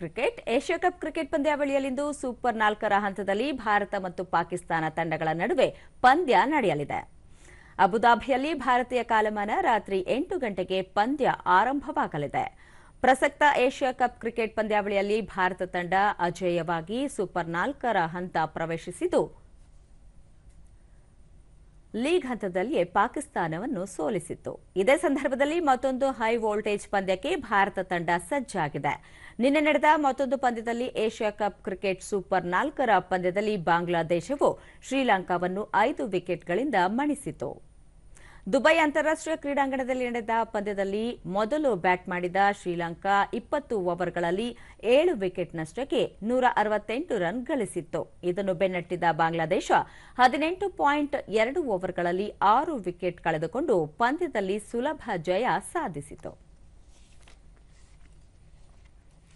Cricket, Asia cup cricket ಪಂದ್ಯಾವಳಿಯಲ್ಲಿಂದು super ನಾಲ್ಕರ ಹಂತದಲ್ಲಿ ಭಾರತ ಮತ್ತು ಪಾಕಿಸ್ತಾನ ತಂಡಗಳ ನಡುವೆ ಪಂದ್ಯ ನಡೆಯಲಿದೆ. ಅಬುದಾಬಿಯಲ್ಲಿ ಭಾರತೀಯ ಕಾಲಮಾನ ರಾತ್ರಿ ಎಂಟು ಗಂಟೆಗೆ ಪಂದ್ಯ ಆರಂಭವಾಗಲಿದೆ. ಪ್ರಸಕ್ತ ಏಷ್ಯಾ ಕಪ್ ಕ್ರಿಕೆಟ್ ಪಂದ್ಯಾವಳಿಯಲ್ಲಿ ಭಾರತ ತಂಡ ಅಜೇಯವಾಗಿ ಸೂಪರ್ ನಾಲ್ಕರ ಹಂತ ಪ್ರವೇಶಿಸಿದ್ದು ಲೀಗ್ ಹಂತದಲ್ಲಿಯೇ ಪಾಕಿಸ್ತಾನವನ್ನು ಸೋಲಿಸಿತ್ತು. ಇದೇ ಸಂದರ್ಭದಲ್ಲಿ ಮತ್ತೊಂದು ಹೈ ವೋಲ್ಟೇಜ್ ಪಂದ್ಯಕ್ಕೆ ಭಾರತ ತಂಡ ಸಜ್ಜಾಗಿದೆ. ನಿನ್ನೆ ನಡೆದ ಮತ್ತೊಂದು ಪಂದ್ಯದಲ್ಲಿ ಏಷ್ಯಾ ಕಪ್ ಕ್ರಿಕೆಟ್ ಸೂಪರ್ ನಾಲ್ಕರ ಪಂದ್ಯದಲ್ಲಿ ಬಾಂಗ್ಲಾದೇಶವು ಶ್ರೀಲಂಕಾವನ್ನು ಐದು ವಿಕೆಟ್ಗಳಿಂದ ಮಣಿಸಿತು. ದುಬೈ ಅಂತಾರಾಷ್ಟ್ರೀಯ ಕ್ರೀಡಾಂಗಣದಲ್ಲಿ ನಡೆದ ಪಂದ್ಯದಲ್ಲಿ ಮೊದಲು ಬ್ಯಾಟ್ ಮಾಡಿದ ಶ್ರೀಲಂಕಾ ಇಪ್ಪತ್ತು ಓವರ್ಗಳಲ್ಲಿ ಏಳು ವಿಕೆಟ್ ನಷ್ಟಕ್ಕೆ ನೂರ ಅರವತ್ತೆಂಟು ರನ್ ಗಳಿಸಿತ್ತು. ಇದನ್ನು ಬೆನ್ನಟ್ಟಿದ ಬಾಂಗ್ಲಾದೇಶ ಹದಿನೆಂಟು ಪಾಯಿಂಟ್ ಎರಡು ಓವರ್ಗಳಲ್ಲಿ ಆರು ವಿಕೆಟ್ ಕಳೆದುಕೊಂಡು ಪಂದ್ಯದಲ್ಲಿ ಸುಲಭ ಜಯ ಸಾಧಿಸಿತು.